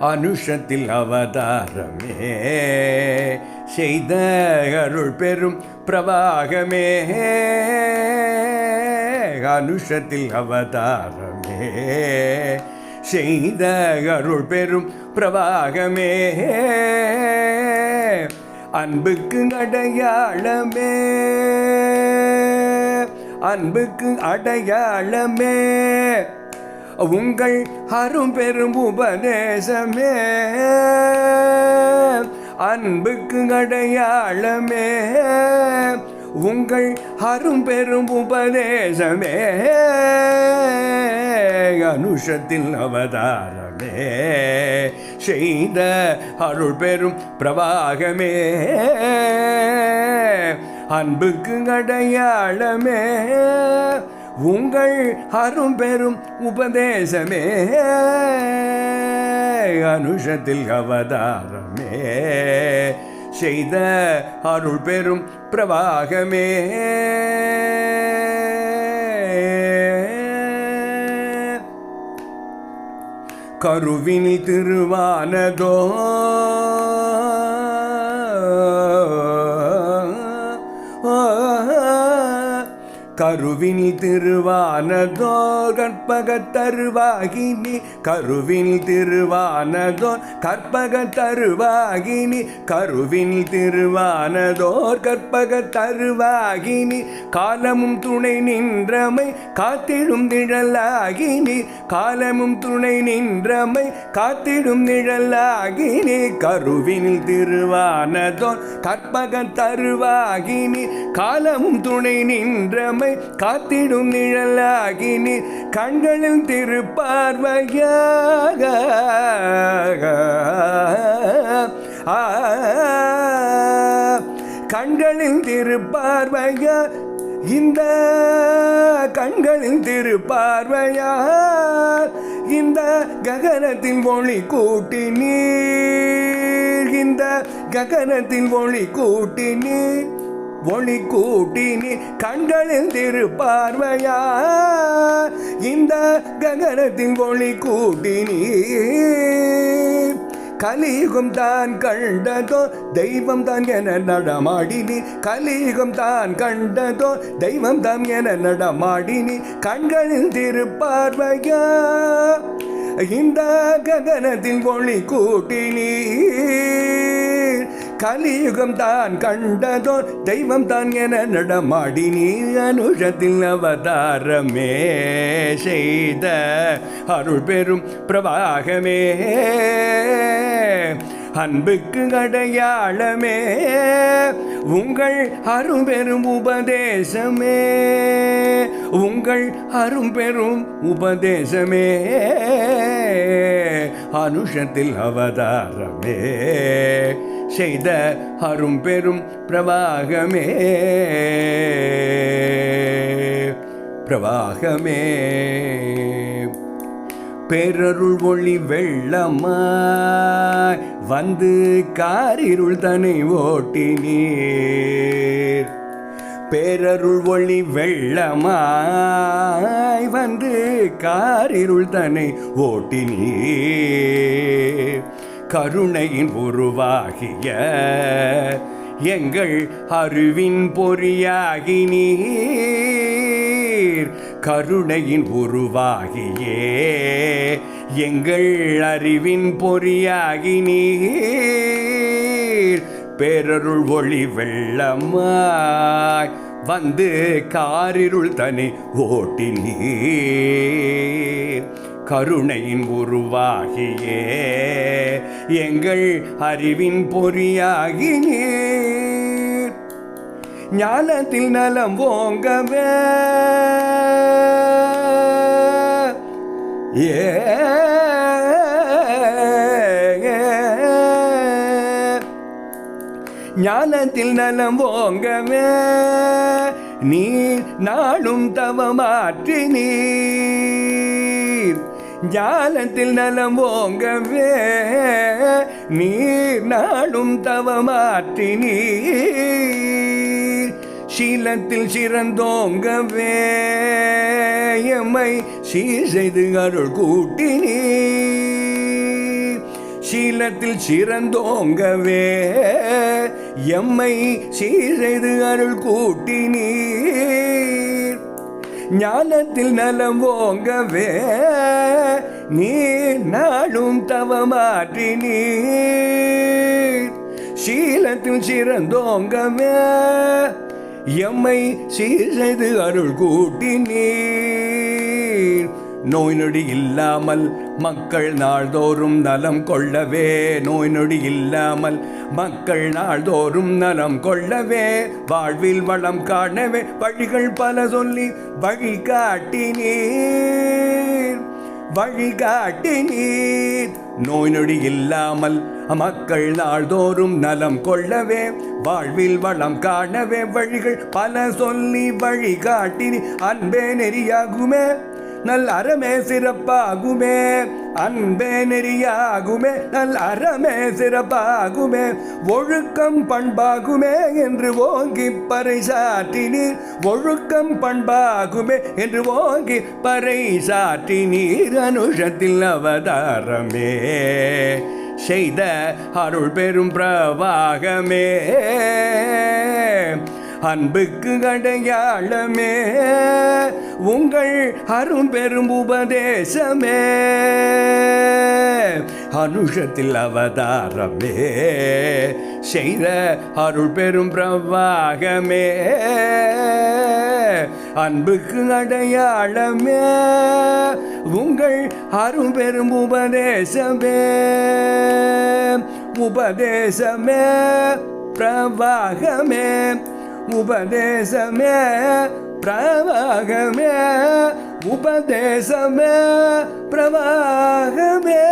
அனுஷத்தில் அவதாரமே செய்த அருள் பெரும் பிரவாகமே. அனுஷத்தில் அவதாரமே செய்த அருள் பெரும் பிரவாகமே. அன்புக்கு அடையாளமே. அன்புக்கு அடையாளமே. உங்கள் அரும் பெரும் உபதேசமே. அன்புக்கு அடையாளமே. உங்கள் அரும் பெரும் உபதேசமே. அனுஷத்தில் அவதாரமே. செய்த அருள் பெரும் பிரவாகமே. அன்புக்கு அடையாளமே. உங்கள் அரும் பெரும் உபதேசமே அனுஷத்தில் அவதாரமே. செய்த அருள் பெரும் பிரவாகமே. கருவினி திருவானதோ கருவினில் திருவானதோ கற்பக தருவாகினி. கருவினில் திருவானதோ கற்பக தருவாகினி. கருவினில் திருவானதோர் கற்பக தருவாகினி. காலமும் துணை நின்றமை காத்திடும் நிழலாகினி. காலமும் துணை நின்றமை காத்திடும் நிழலாகினி. கருவினில் திருவானதோர் கற்பக தருவாகினி. காலமும் துணை நின்றமை நம்மை காத்திடும் நிழலாகி நீ கண்களில் திருப்பார்வையாக. கண்களில் திருப்பார்வையா இந்த கண்களில் திருப்பார்வையா இந்த ககனத்தின் ஒளி கூட்டி நீர். இந்த ககனத்தின் ஒளி கூட்டி நீர். ஒளி கூட்டினி கண்களில் திருப்பார்வையா? இந்த ககனத்தின் ஒளி கூட்டினி கலியுகம் தான் கண்டதோ தெய்வம் தான் என நடமாடினி. கலியுகம் தான் கண்டதோ தெய்வம் தான் என நடமாடினி. கண்களில் திருப்பார்வையா? இந்த ககனத்தின் ஒளி கூட்டினி கலியுகம் தான் கண்டதோ தெய்வம் தான் என நடமாடி நீ அனுஷத்தில் அவதாரமே செய்த அருள் பெரும் பிரவாகமே. அன்புக்கு அடையாளமே உங்கள் அரும்பெரும் உபதேசமே. உங்கள் அரும்பெரும் உபதேசமே. அனுஷத்தில் அவதாரமே. செய்த அரும் பெரும் பிரவாகமே. பிரவாகமே. பேரருள் ஒளி வெள்ளமாய் வந்து காரிருள் தனை ஓட்டி நீர். பேரருள் ஒளி வெள்ளமாய் வந்து காரிருள் தனை ஓட்டி நீர். கருணையின் உருவாகிய எங்கள் அருவின் பொறியாகி நீர் கருணையின் உருவாகியே எங்கள் அறிவின் பொறியாகி நீர் பேரருள் ஒளி வெள்ளமாய் வந்து காரிருள் தனி ஓட்டினீர். கருணையின் உருவாகியே. எங்கள் அறிவின் பொறியாகி ஞானத்தில் நலம் ஓங்கவே. ஏ ஞானத்தில் நலம் ஓங்கவே. நீர் நாளும் தவமாற்றி ஜாலத்தில் நலம் ஓங்கவே நீர் நாடும் தவமாற்றி நீர். சீலத்தில் சிறந்தோங்கவே எம்மை சீர் செய்து அருள் கூட்டி நீர். சீலத்தில் சிறந்தோங்கவே எம்மை சீர் செய்து அருள் கூட்டி நீர். ஞானத்தில் நலம் ஓங்கவே நீ நாளும் தவமாற்றி நீர் சீலத்தில் சிறந்தோங்கவே எம்மை சீர்செய்து அருள் கூட்டி நீர் நோய் நொடி இல்லாமல் மக்கள் நாள்தோறும் நலம் கொள்ளவே. நோய் நொடி இல்லாமல் மக்கள் நாள்தோறும் நலம் கொள்ளவே. வாழ்வில் வளம் காணவே. வழிகள் பல சொல்லி வழி காட்டினீர். வழி காட்டினீர். நோய் நொடி இல்லாமல் மக்கள் நாள்தோறும் நலம் கொள்ளவே. வாழ்வில் வளம் காணவே. வழிகள் பல சொல்லி வழி காட்டினி அன்பே நெறியாகுமே. நல் அறமே சிறப்பாகுமே. அன்பே நெறியாகுமே. நல் அறமே சிறப்பாகுமே. ஒழுக்கம் பண்பாகுமே என்று ஓங்கி பறைசாற்றினீர். ஒழுக்கம் பண்பாகுமே என்று ஓங்கி பறைசாற்றினீர். அனுஷத்தில் அவதாரமே. செய்த அருள் பெரும் பிரவாகமே. அன்புக்கு அடையாளமே. உங்கள் அரும்பெரும் உபதேசமே. அனுஷத்தில் அவதாரமே. செய்த அருள் பெரும் பிரவாகமே. அன்புக்கு அடையாளமே. உங்கள் அரும்பெரும் உபதேசமே. உபதேசமே. பிரவாகமே. உபதேசமே பிரவாகமே உபதேசமே பிரவாகமே.